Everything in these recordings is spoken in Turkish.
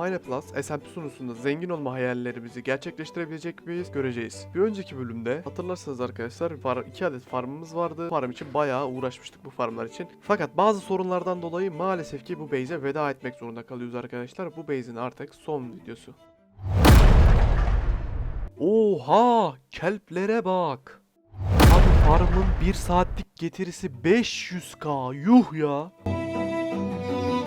Plus SMP sunusunda zengin olma hayallerimizi gerçekleştirebilecek miyiz göreceğiz. Bir önceki bölümde hatırlarsanız arkadaşlar var, iki adet farmımız vardı. Farm için bayağı uğraşmıştık bu farmlar için. Fakat bazı sorunlardan dolayı maalesef ki bu base'e veda etmek zorunda kalıyoruz arkadaşlar. Bu base'in artık son videosu. Oha! Kelplere bak. Abi farmın 1 saatlik getirisi 500k. Yuh ya.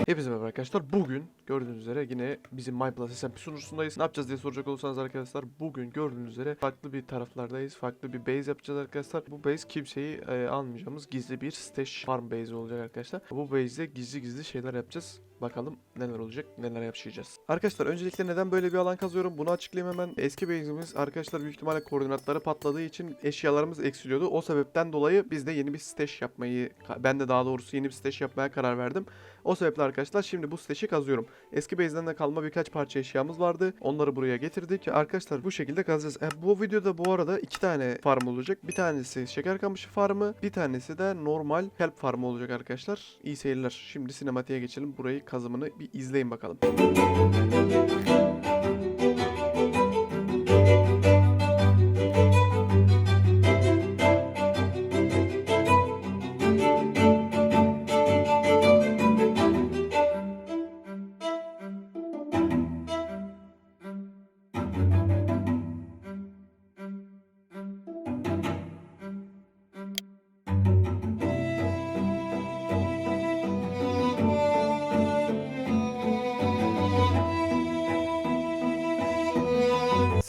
Hepinize merhaba arkadaşlar. Bugün gördüğünüz üzere yine bizim MyPlus SMP sunucusundayız. Ne yapacağız diye soracak olursanız arkadaşlar bugün gördüğünüz üzere farklı bir taraflardayız. Farklı bir base yapacağız arkadaşlar. Bu base kimseyi e, almayacağımız gizli bir stash farm base olacak arkadaşlar. Bu base'de gizli gizli şeyler yapacağız. Bakalım neler olacak, neler yaşayacağız. Arkadaşlar öncelikle neden böyle bir alan kazıyorum bunu açıklayayım hemen. Eski base'imiz arkadaşlar büyük ihtimalle koordinatları patladığı için eşyalarımız eksiliyordu. O sebepten dolayı biz de yeni bir stash yapmayı, ben de daha doğrusu yeni bir stash yapmaya karar verdim. O sebeple arkadaşlar şimdi bu stash'i kazıyorum. Eski base'den de kalma birkaç parça eşyamız vardı. Onları buraya getirdik. Arkadaşlar bu şekilde kazacağız. E, bu videoda bu arada iki tane farm olacak. Bir tanesi şeker kamışı farmı. Bir tanesi de normal kelp farmı olacak arkadaşlar. İyi seyirler. Şimdi sinematiğe geçelim. Burayı kazımını bir izleyin bakalım.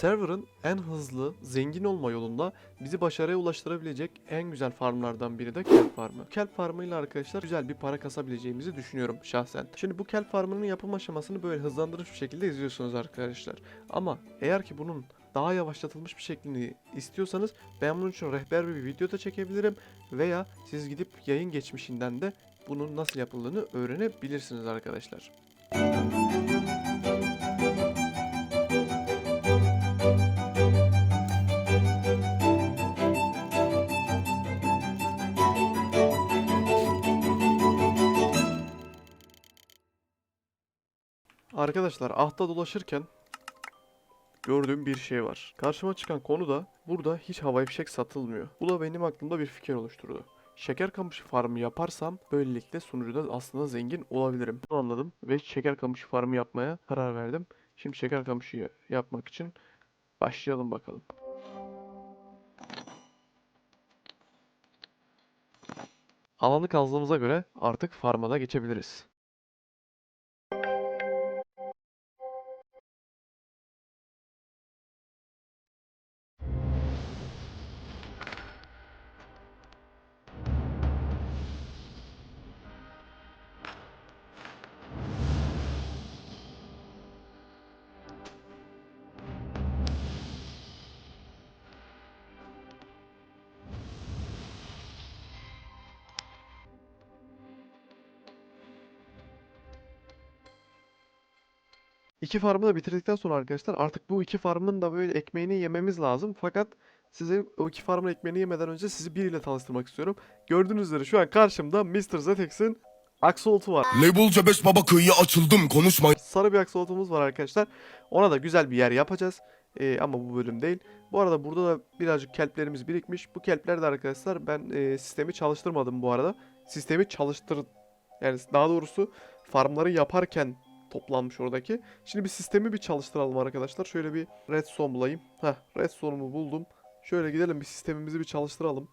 Server'ın en hızlı, zengin olma yolunda bizi başarıya ulaştırabilecek en güzel farmlardan biri de kelp farmı. Kelp farmıyla arkadaşlar güzel bir para kasabileceğimizi düşünüyorum şahsen. Şimdi bu kelp farmının yapım aşamasını böyle hızlandırılmış bir şekilde izliyorsunuz arkadaşlar. Ama eğer ki bunun daha yavaşlatılmış bir şeklini istiyorsanız ben bunun için rehber bir video da çekebilirim veya siz gidip yayın geçmişinden de bunun nasıl yapıldığını öğrenebilirsiniz arkadaşlar. Arkadaşlar ahta dolaşırken gördüğüm bir şey var. Karşıma çıkan konu da burada hiç havai fişek satılmıyor. Bu da benim aklımda bir fikir oluşturdu. Şeker kamışı farmı yaparsam böylelikle sunucuda aslında zengin olabilirim. Bunu anladım ve şeker kamışı farmı yapmaya karar verdim. Şimdi şeker kamışı yapmak için başlayalım bakalım. Alanı kazdığımıza göre artık farma da geçebiliriz. İki farmı da bitirdikten sonra arkadaşlar artık bu iki farmın da böyle ekmeğini yememiz lazım. Fakat size o iki farmın ekmeğini yemeden önce sizi biriyle tanıştırmak istiyorum. Gördüğünüz üzere şu an karşımda Mr. Zetex'in Axolotl var. Label C5 baba kıyıya açıldım konuşma Sarı bir Axolot'umuz var arkadaşlar. Ona da güzel bir yer yapacağız. Ee, ama bu bölüm değil. Bu arada burada da birazcık kelplerimiz birikmiş. Bu kelpler de arkadaşlar ben e, sistemi çalıştırmadım bu arada. Sistemi çalıştır... Yani daha doğrusu farmları yaparken toplanmış oradaki. Şimdi bir sistemi bir çalıştıralım arkadaşlar. Şöyle bir redstone bulayım. Heh redstone'umu buldum. Şöyle gidelim bir sistemimizi bir çalıştıralım.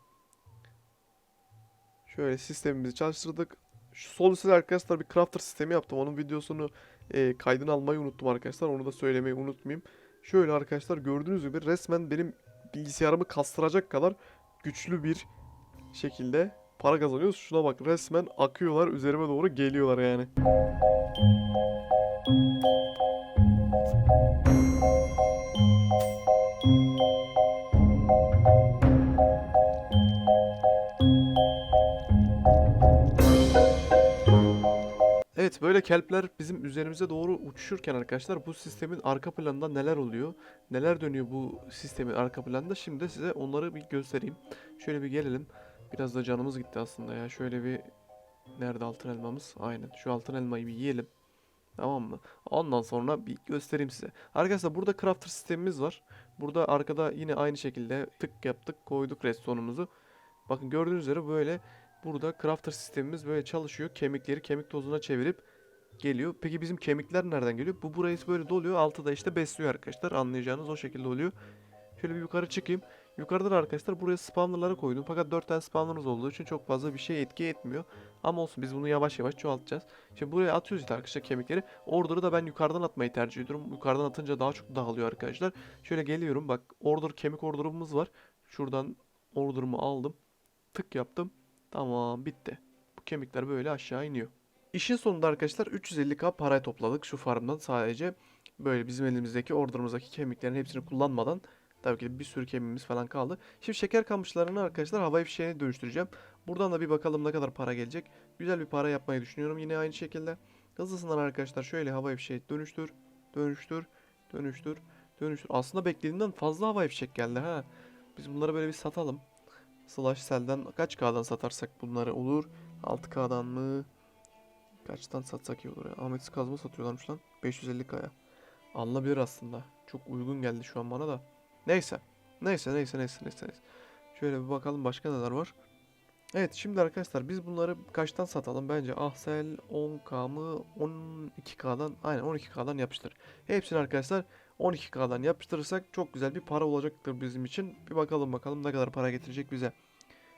Şöyle sistemimizi çalıştırdık. Şu sol üstte arkadaşlar bir crafter sistemi yaptım. Onun videosunu e, kaydını almayı unuttum arkadaşlar. Onu da söylemeyi unutmayayım. Şöyle arkadaşlar gördüğünüz gibi resmen benim bilgisayarımı kastıracak kadar güçlü bir şekilde para kazanıyoruz. Şuna bak resmen akıyorlar üzerime doğru geliyorlar yani. Evet böyle kelpler bizim üzerimize doğru uçuşurken arkadaşlar bu sistemin arka planında neler oluyor? Neler dönüyor bu sistemin arka planında? Şimdi size onları bir göstereyim. Şöyle bir gelelim. Biraz da canımız gitti aslında ya. Şöyle bir nerede altın elmamız? Aynen. Şu altın elmayı bir yiyelim. Tamam mı? Ondan sonra bir göstereyim size. Arkadaşlar burada crafter sistemimiz var. Burada arkada yine aynı şekilde tık yaptık koyduk redstone'umuzu. Bakın gördüğünüz üzere böyle burada crafter sistemimiz böyle çalışıyor. Kemikleri kemik tozuna çevirip geliyor. Peki bizim kemikler nereden geliyor? Bu burayı böyle doluyor. Altı da işte besliyor arkadaşlar. Anlayacağınız o şekilde oluyor. Şöyle bir yukarı çıkayım. Yukarıda da arkadaşlar buraya spawnerları koydum. Fakat 4 tane spawnerımız olduğu için çok fazla bir şey etki etmiyor. Ama olsun biz bunu yavaş yavaş çoğaltacağız. Şimdi buraya atıyoruz işte arkadaşlar kemikleri. Order'ı da ben yukarıdan atmayı tercih ediyorum. Yukarıdan atınca daha çok dağılıyor arkadaşlar. Şöyle geliyorum bak order kemik order'ımız var. Şuradan order'ımı aldım. Tık yaptım. Tamam bitti. Bu kemikler böyle aşağı iniyor. İşin sonunda arkadaşlar 350k para topladık şu farmdan sadece. Böyle bizim elimizdeki order'ımızdaki kemiklerin hepsini kullanmadan Tabii ki bir sürü kemiğimiz falan kaldı. Şimdi şeker kamışlarını arkadaşlar havai fişeğine dönüştüreceğim. Buradan da bir bakalım ne kadar para gelecek. Güzel bir para yapmayı düşünüyorum yine aynı şekilde. Hızlısından arkadaşlar şöyle havai fişeği dönüştür, dönüştür, dönüştür, dönüştür. Aslında beklediğimden fazla havai fişek geldi ha. Biz bunları böyle bir satalım. Slash Cell'den kaç K'dan satarsak bunları olur. 6K'dan mı? Kaçtan satsak iyi olur ya. Ahmet kazma satıyorlarmış lan. 550K'ya. Alınabilir aslında. Çok uygun geldi şu an bana da. Neyse. Neyse neyse neyse neyse. neyse. Şöyle bir bakalım başka neler var. Evet şimdi arkadaşlar biz bunları kaçtan satalım? Bence Ahsel 10k mı 12k'dan aynen 12k'dan yapıştır. Hepsini arkadaşlar 12k'dan yapıştırırsak çok güzel bir para olacaktır bizim için. Bir bakalım bakalım ne kadar para getirecek bize.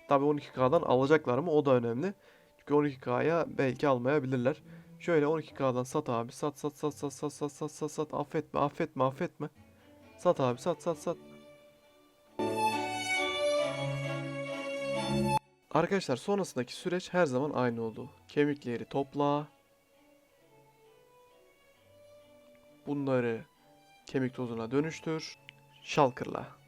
Tabi 12k'dan alacaklar mı o da önemli. Çünkü 12k'ya belki almayabilirler. Şöyle 12k'dan sat abi. Sat sat sat sat sat sat sat sat sat affetme affetme affetme. Sat abi sat sat sat. Arkadaşlar sonrasındaki süreç her zaman aynı oldu. Kemikleri topla. Bunları kemik tozuna dönüştür. Şalkırla.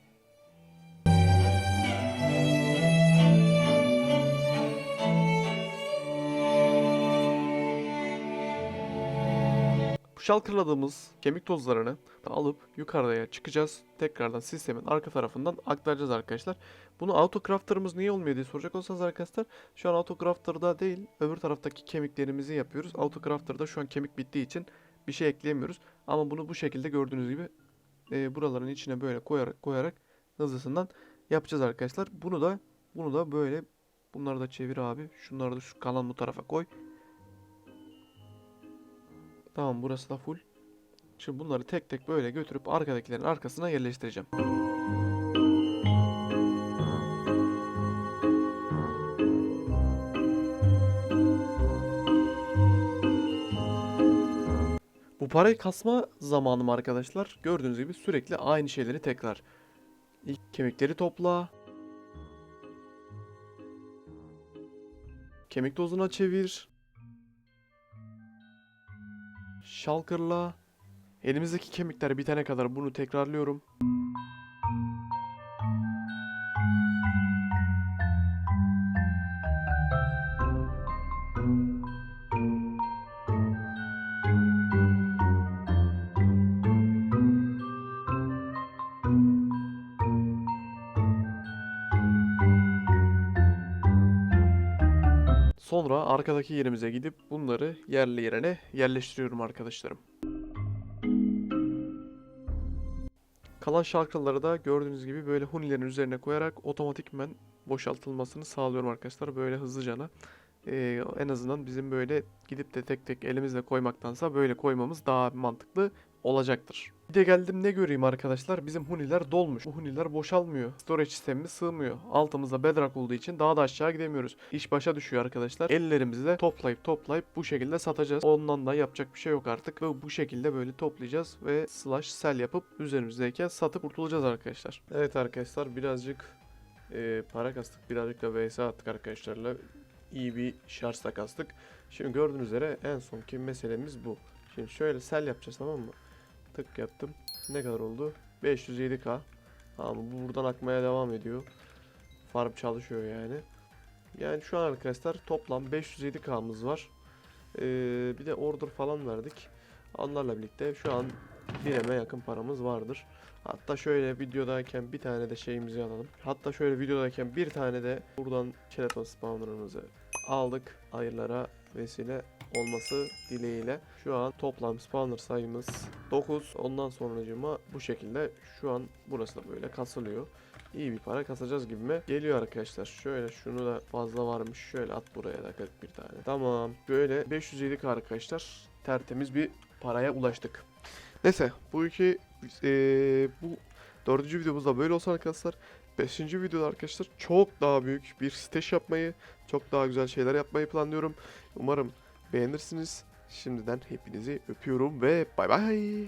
Şalkırladığımız kemik tozlarını alıp yukarıya çıkacağız. Tekrardan sistemin arka tarafından aktaracağız arkadaşlar. Bunu autocrafter'ımız niye olmuyor diye soracak olsanız arkadaşlar şu an autocrafter'da değil öbür taraftaki kemiklerimizi yapıyoruz. Autocrafter'da şu an kemik bittiği için bir şey ekleyemiyoruz. Ama bunu bu şekilde gördüğünüz gibi e, buraların içine böyle koyarak koyarak hızlısından yapacağız arkadaşlar. Bunu da bunu da böyle bunları da çevir abi. Şunları da şu kalan bu tarafa koy. Tamam burası da full. Şimdi bunları tek tek böyle götürüp arkadakilerin arkasına yerleştireceğim. Bu parayı kasma zamanım arkadaşlar. Gördüğünüz gibi sürekli aynı şeyleri tekrar. İlk kemikleri topla. Kemik tozuna çevir. Şalkırla. Elimizdeki kemikler bitene kadar bunu tekrarlıyorum. Sonra arkadaki yerimize gidip bunları yerli yerine yerleştiriyorum arkadaşlarım. Kalan şarkıları da gördüğünüz gibi böyle hunilerin üzerine koyarak otomatikmen boşaltılmasını sağlıyorum arkadaşlar. Böyle hızlıcana. Ee, en azından bizim böyle gidip de tek tek elimizle koymaktansa böyle koymamız daha mantıklı olacaktır. Bir de geldim ne göreyim arkadaşlar bizim huniler dolmuş. Bu huniler boşalmıyor. Storage sistemimiz sığmıyor. Altımızda bedrock olduğu için daha da aşağı gidemiyoruz. İş başa düşüyor arkadaşlar. Ellerimizle toplayıp toplayıp bu şekilde satacağız. Ondan da yapacak bir şey yok artık. Ve bu şekilde böyle toplayacağız ve slash sell yapıp üzerimizdeyken satıp kurtulacağız arkadaşlar. Evet arkadaşlar birazcık e, para kastık. Birazcık da vs attık arkadaşlarla. İyi bir şarjla kastık. Şimdi gördüğünüz üzere en sonki meselemiz bu. Şimdi şöyle sell yapacağız tamam mı? Tık yaptım. Ne kadar oldu? 507k. Ama bu buradan akmaya devam ediyor. Farm çalışıyor yani. Yani şu an arkadaşlar toplam 507k'mız var. Ee, bir de order falan verdik. Onlarla birlikte şu an 1 yakın paramız vardır. Hatta şöyle videodayken bir tane de şeyimizi alalım. Hatta şöyle videodayken bir tane de buradan skeleton spawner'ımızı aldık. Ayırlara vesile olması dileğiyle. Şu an toplam spawner sayımız 9. Ondan sonracıma bu şekilde şu an burası da böyle kasılıyor. İyi bir para kasacağız gibi mi? Geliyor arkadaşlar. Şöyle şunu da fazla varmış. Şöyle at buraya da 41 tane. Tamam. Böyle 507 arkadaşlar. Tertemiz bir paraya ulaştık. Neyse bu iki eee, bu dördüncü videomuzda böyle olsun arkadaşlar. Beşinci videoda arkadaşlar çok daha büyük bir siteş yapmayı, çok daha güzel şeyler yapmayı planlıyorum. Umarım beğenirsiniz. Şimdiden hepinizi öpüyorum ve bay bay.